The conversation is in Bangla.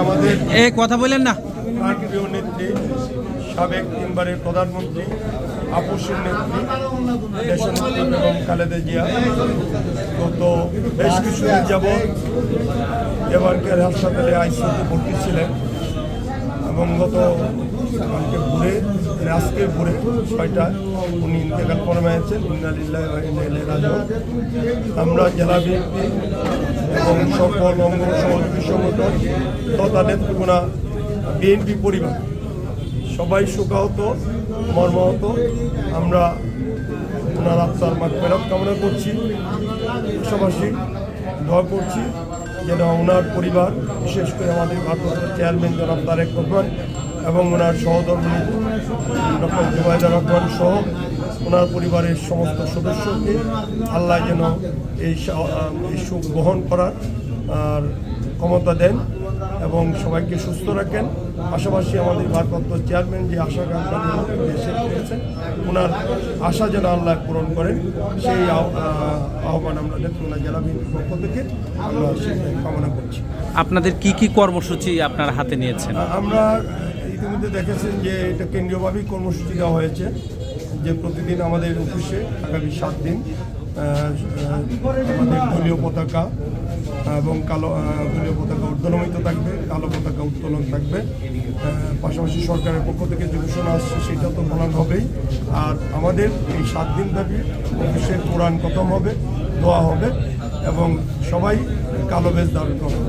আমাদের এ কথা বলেন না। নেত্রী সাবেক তিনবারের প্রধানমন্ত্রী আপসের নেত্রী দেশনেত্রী বেগম খালেদা জিয়া। গত বেশ কিছুদিন যাবৎ এবারকার হাসপাতালে আইসিউতে ভর্তি ছিলেন এবং গত কালকে ভোরে মানে আজকে ভোরে ছয়টায় উনি ইন্তেকাল ইন্নালিল্লাহ রাজন আমরা জেলা বিএনপি এবং সকল অঙ্গ সহযোগী সংগঠন তথা নেতৃগুণা বিএনপি পরিবার। সবাই শোকাহত, মর্মাহত। আমরা ওনার আত্মার মাঠ ফেরত কামনা করছি। পাশাপাশি দোয়া করছি যেন ওনার পরিবার, বিশেষ করে আমাদের ভারপ্রাপ্ত চেয়ারম্যান জনাব তারেক রহমান এবং ওনার সহধর্মী ডক্টর জুবাইদা রহমান সহ ওনার পরিবারের সমস্ত সদস্যকে আল্লাহ যেন এই সুখ বহন করার আর ক্ষমতা দেন এবং সবাইকে সুস্থ রাখেন। পাশাপাশি আমাদের ভারপ্রাপ্ত চেয়ারম্যান যে আশা দেশে ফিরেছেন ওনার আশা যেন আল্লাহ পূরণ করেন। সেই আহ- আহ, আহ্বান আমরা নেত্রকোনা জেলা বিএনপির পক্ষ থেকে আমরা কামনা করছি। আপনাদের কি কি কর্মসূচি আপনার হাতে নিয়েছেন? আমরা ইতিমধ্যে দেখেছেন যে এটা কেন্দ্রীয়ভাবেই কর্মসূচি দেওয়া হয়েছে, যে প্রতিদিন আমাদের অফিসে আগামী সাত দিন আমাদের দলীয় পতাকা এবং কালো দলীয় পতাকা উত্তোলনিত থাকবে, কালো পতাকা উত্তোলন থাকবে। পাশাপাশি সরকারের পক্ষ থেকে যে ঘোষণা আসছে, সেটা তো বলান হবেই। আর আমাদের এই সাত দিন ব্যাপী অফিসে কোরআন খতম হবে, দোয়া হবে এবং সবাই কালো বেশ ধারণ করবে।